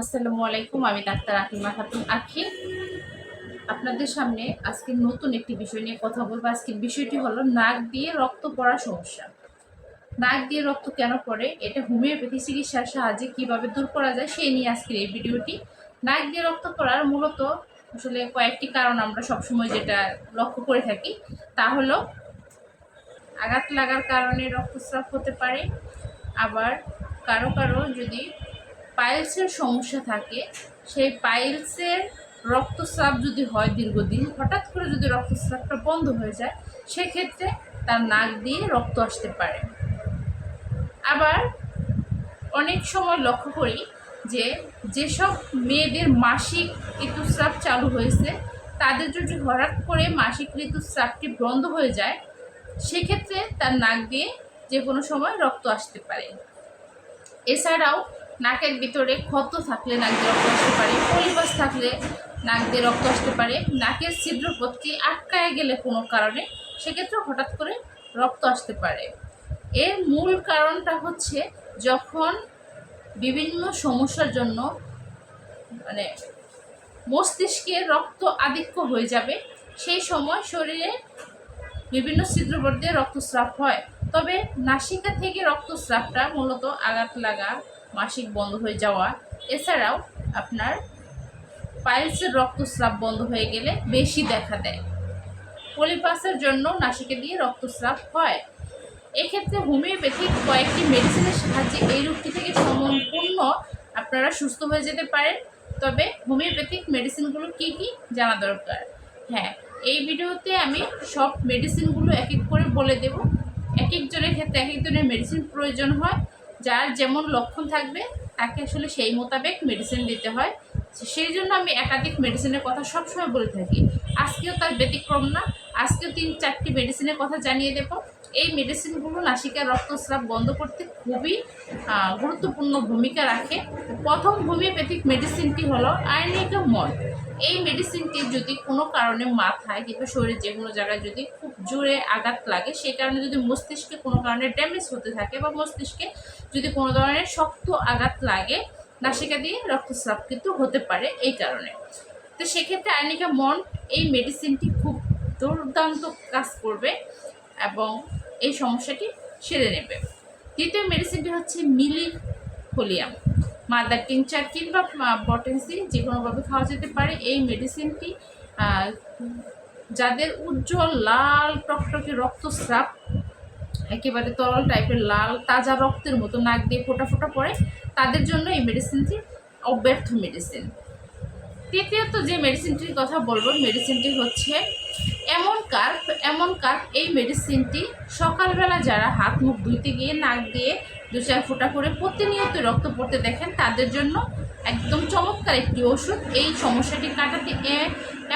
আসসালামু আলাইকুম, আমি ডাক্তার আকিমা খাতুন আখি আপনাদের সামনে আজকে নতুন একটি বিষয় নিয়ে কথা বলব। আজকের বিষয়টি হলো নাক দিয়ে রক্ত পড়ার সমস্যা। নাক দিয়ে রক্ত কেন পড়ে? এটা হোমিওপ্যাথি চিকিৎসার সাহায্যে কীভাবে দূর করা যায় সেই নিয়ে আজকের এই ভিডিওটি। নাক দিয়ে রক্ত পড়ার মূলত আসলে কয়েকটি কারণ আমরা সবসময় যেটা লক্ষ্য করে থাকি, তা হলো আঘাত লাগার কারণে রক্তস্রাব হতে পারে, আবার কারও কারও যদি পাইলসের সমস্যা থাকে, সেই পাইলসের রক্তস্রাব যদি হয় দীর্ঘদিন, হঠাৎ করে যদি রক্তস্রাবটা বন্ধ হয়ে যায়, সেক্ষেত্রে তার নাক দিয়ে রক্ত আসতে পারে। আবার অনেক সময় লক্ষ্য করি যে, যেসব মেয়েদের মাসিক ঋতুস্রাব চালু হয়েছে, তাদের যদি হঠাৎ করে মাসিক ঋতুস্রাবটি বন্ধ হয়ে যায়, সেক্ষেত্রে তার নাক দিয়ে যে কোনো সময় রক্ত আসতে পারে। এছাড়াও নাকের ভিতরে ক্ষত থাকলে নাক দিয়ে রক্ত আসতে পারে পলিবাস থাকলে নাক দিয়ে রক্ত আসতে পারে, নাকের ছিদ্রপথটি আটকায় গেলে কোনো কারণে সেক্ষেত্রে হঠাৎ করে রক্ত আসতে পারে। এর মূল কারণটা হচ্ছে যখন বিভিন্ন সমস্যার জন্য মানে মস্তিষ্কে রক্ত আধিক্য হয়ে যাবে, সেই সময় শরীরে বিভিন্ন ছিদ্রপথ দিয়ে রক্তস্রাব হয়। তবে নাসিকা থেকে রক্তস্রাবটা মূলত আঘাত লাগা মাসিক বন্ধ হয়ে যাওয়া। এছাড়াও আপনার পাইলসের রক্তস্রাব বন্ধ হয়ে গেলে বেশি দেখা দেয়। পলিপাসের জন্য নাসিকে দিয়ে রক্তস্রাব হয়। এক্ষেত্রে হোমিওপ্যাথিক কয়েকটি মেডিসিনের সাহায্যে এই রোগটি থেকে সম্পূর্ণ আপনারা সুস্থ হয়ে যেতে পারেন। তবে হোমিওপ্যাথিক মেডিসিনগুলো কী কী জানা দরকার? হ্যাঁ এই ভিডিওতে আমি সব মেডিসিনগুলো এক এক করে বলে দেব। এক একজনের ক্ষেত্রে এক একজনের মেডিসিন প্রয়োজন হয়। যার যেমন লক্ষণ থাকবে, তাকে আসলে সেই মোতাবেক মেডিসিন দিতে হয়। সেই জন্য আমি একাধিক মেডিসিনের কথা সবসময় বলে থাকি। আজকেও তার ব্যতিক্রম না। আজকেও তিন চারটি মেডিসিনের কথা জানিয়ে দেব। এই মেডিসিনগুলো নাসিকার রক্তস্রাব বন্ধ করতে খুবই গুরুত্বপূর্ণ ভূমিকা রাখে। প্রথম হোমিওপ্যাথিক মেডিসিনটি হলো আয়নিকা মল এই মেডিসিনটি যদি কোনো কারণে মাথায় কিংবা শরীরের যে কোনো জায়গায় যদি খুব জোরে আঘাত লাগে, সেই কারণে যদি মস্তিষ্কে কোনো কারণে ড্যামেজ হতে থাকে বা মস্তিষ্কে যদি কোনো ধরনের শক্ত আঘাত লাগে, নাসিকা দিয়ে রক্তস্রাব কিন্তু হতে পারে এই কারণে। তো সেক্ষেত্রে আয়নিকা মন এই মেডিসিনটি খুব দুর্দান্ত কাজ করবে। এবং এই সমস্যাটি সেরে নেবে। দ্বিতীয় মেডিসিনটি হচ্ছে মিলি ফোলিয়াম মাদার টিনচার কিংবা পটেন্সি যে কোনোভাবে খাওয়া যেতে পারে, এই মেডিসিনটি যাদের উজ্জ্বল লাল টকটকে রক্তস্রাব একেবারে তরল টাইপের লাল, তাজা রক্তের মতো নাক দিয়ে ফোটা ফোটা পড়ে, তাদের জন্য এই মেডিসিনটি অব্যর্থ মেডিসিন তৃতীয়ত যে মেডিসিনটির কথা বলব মেডিসিনটি হচ্ছে এমন কার্প এমন কার্প এই মেডিসিনটি সকালবেলা যারা হাত মুখ ধুইতে গিয়ে নাক দিয়ে দু চার ফোঁটা করে প্রতিনিয়ত রক্ত পড়তে দেখেন, তাদের জন্য একদম চমৎকার একটি ওষুধ। এই সমস্যাটি কাটাতে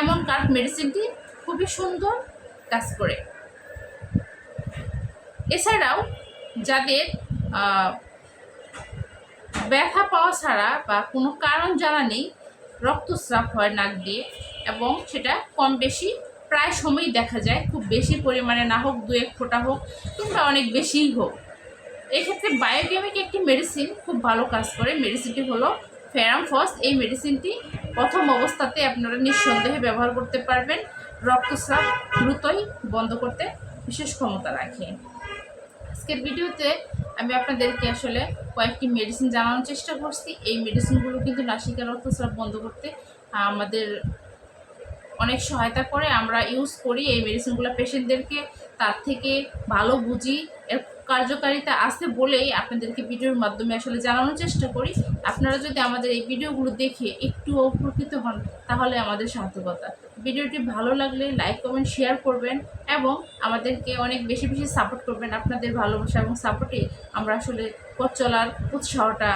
এমন কার্প মেডিসিনটি খুবই সুন্দর কাজ করে। এছাড়াও যাদের ব্যথা পাওয়া ছাড়া বা কোনো কারণ জানা নেই রক্তস্রাব হয় নাক দিয়ে এবং সেটা কম বেশি প্রায় সময়ই দেখা যায়, খুব বেশি পরিমাণে না হোক দু এক ফোঁটা হোক, কিংবা অনেক বেশিই হোক। এক্ষেত্রে বায়োকেমিক একটি মেডিসিন খুব ভালো কাজ করে। মেডিসিনটি হলো ফেরামফস এই মেডিসিনটি প্রথম অবস্থাতে আপনারা নিঃসন্দেহে ব্যবহার করতে পারবেন। রক্তস্রাব দ্রুতই বন্ধ করতে বিশেষ ক্ষমতা রাখে। আজকের ভিডিওতে আমি আপনাদেরকে আসলে কয়েকটি মেডিসিন জানানোর চেষ্টা করছি। এই মেডিসিনগুলো কিন্তু নাসিকা রক্তস্রাব বন্ধ করতে আমাদের অনেক সহায়তা করে আমরা ইউজ করি এই মেডিসিনগুলো পেশেন্টদেরকে তার থেকে ভালো বুঝি, এর কার্যকারিতা আছে বলেই আপনাদেরকে ভিডিওর মাধ্যমে আসলে জানানোর চেষ্টা করি। আপনারা যদি আমাদের এই ভিডিওগুলো দেখে একটু উপকৃত হন, তাহলে আমাদের সার্থকতা। ভিডিওটি ভালো লাগলে লাইক কমেন্ট শেয়ার করবেন এবং আমাদেরকে অনেক বেশি বেশি সাপোর্ট করবেন আপনাদের ভালোবাসা এবং সাপোর্টে আমরা আসলে পথ চলার উৎসাহটা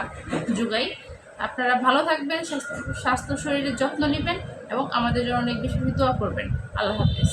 যোগাই। আপনারা ভালো থাকবেন, স্বাস্থ্য শরীরের যত্ন নেবেন এবং আমাদের জন্য অনেক বেশি দোয়া করবেন। আল্লাহ হাফেজ।